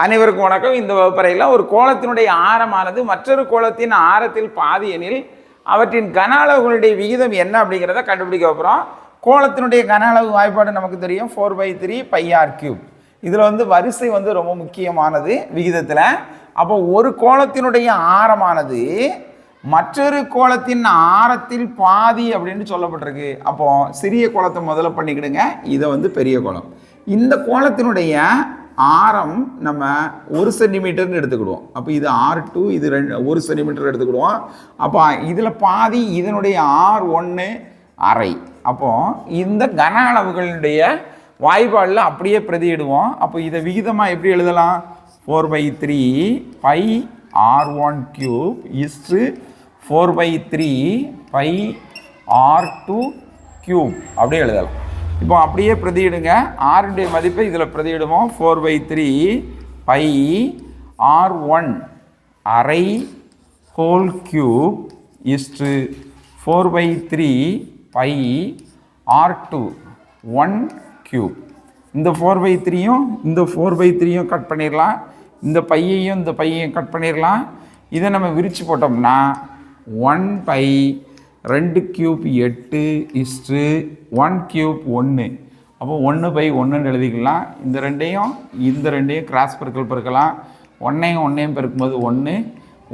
அனைவருக்கும் வணக்கம். இந்த வகுப்பறையில் ஒரு கோலத்தினுடைய ஆரமானது மற்றொரு கோலத்தின் ஆரத்தில் பாதி எனில் அவற்றின் கன அளவுகளுடைய விகிதம் என்ன அப்படிங்கிறத கண்டுபிடிக்க போகிறோம் கோலத்தினுடைய கன அளவு வாய்ப்பாடு நமக்கு தெரியும். Four pi three pi r cube இதில் வந்து வரிசை வந்து ரொம்ப முக்கியமானது விகிதத்தில். அப்போ ஒரு கோலத்தினுடைய ஆரமானது மற்றொரு கோலத்தின் ஆரத்தில் பாதி அப்படின்னு சொல்லப்பட்டிருக்கு. அப்போது சிறிய கோலத்தை முதல்ல பண்ணிக்கிடுங்க. இதை வந்து பெரிய கோலம். இந்த கோலத்தினுடைய ஆரம் நம்ம ஒரு சென்டிமீட்டர்னு எடுத்துக்கிடுவோம். அப்போ இது ஆர் டூ இது ரெண்டு ஒரு சென்டிமீட்டர் எடுத்துக்கிடுவோம். அப்போ இதில் பாதி இதனுடைய ஆர் ஒன்று அரை. அப்போது இந்த கன அளவுகளுடைய வாய்ப்பாடில் அப்படியே பிரதியிடுவோம். அப்போ இதை விகிதமாக எப்படி எழுதலாம்? Four pi three pi r one cube is to four pi three pi r two cube அப்படியே எழுதலாம். இப்போ அப்படியே பிரதியிடுங்க. ஆருடைய மதிப்பை இதில் பிரதியிடுவோம் four pi three pi r one அரை whole cube is to four pi three pi r two one cube இந்த ஃபோர் பை த்ரீயும் இந்த ஃபோர் பை த்ரீயும் கட் பண்ணிடலாம். இந்த பையையும் இந்த பையையும் கட் பண்ணிடலாம். இதை நம்ம விரித்து போட்டோம்னா ஒன் பை ரெண்டு கியூப் எட்டு இஸ்ட்ரு ஒன் கியூப் ஒன்று அப்போ ஒன்று பை ஒன்றுன்னு எழுதிக்கலாம். இந்த ரெண்டையும் இந்த ரெண்டையும் கிராஸ் பெருக்கல் பெருக்கலாம். ஒன்றையும் ஒன்றையும் பெருக்கும்போது ஒன்று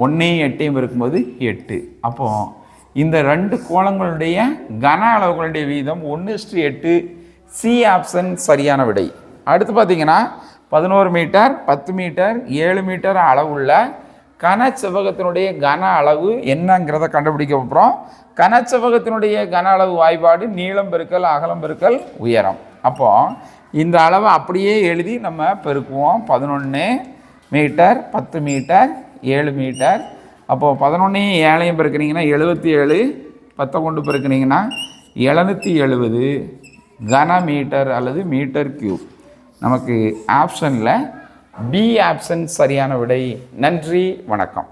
ஒன்றையும் எட்டையும் பெருக்கும்போது எட்டு. அப்போது இந்த ரெண்டு கோலங்களுடைய கன அளவுகளுடைய வீதம் ஒன்று இஸ்டு எட்டு சி ஆப்ஷன் சரியான விடை. அடுத்து பார்த்தீங்கன்னா பதினோரு மீட்டர் பத்து மீட்டர் ஏழு மீட்டர் அளவுள்ள கனச்செவ்வகத்தினுடைய கன அளவு என்னங்கிறத கண்டுபிடிக்க போகிறோம் கனச்செவ்வகத்தினுடைய கன அளவு வாய்ப்பாடு நீளம் பெருக்கல் அகலம் பெருக்கல் உயரம். அப்போ இந்த அளவை அப்படியே எழுதி நம்ம பெருக்குவோம். பதினொன்று மீட்டர் பத்து மீட்டர் ஏழு மீட்டர். அப்போது பதினொன்றையும் ஏழையும் பெருக்குனீங்கன்னா எழுபத்தி ஏழு பத்தை கொண்டு பெருக்குனீங்கன்னா எழுநூற்றி எழுபது கன மீட்டர் அல்லது மீட்டர் கியூப் நமக்கு ஆப்ஷனில் பி ஆப்ஷன் சரியான விடை. நன்றி வணக்கம்.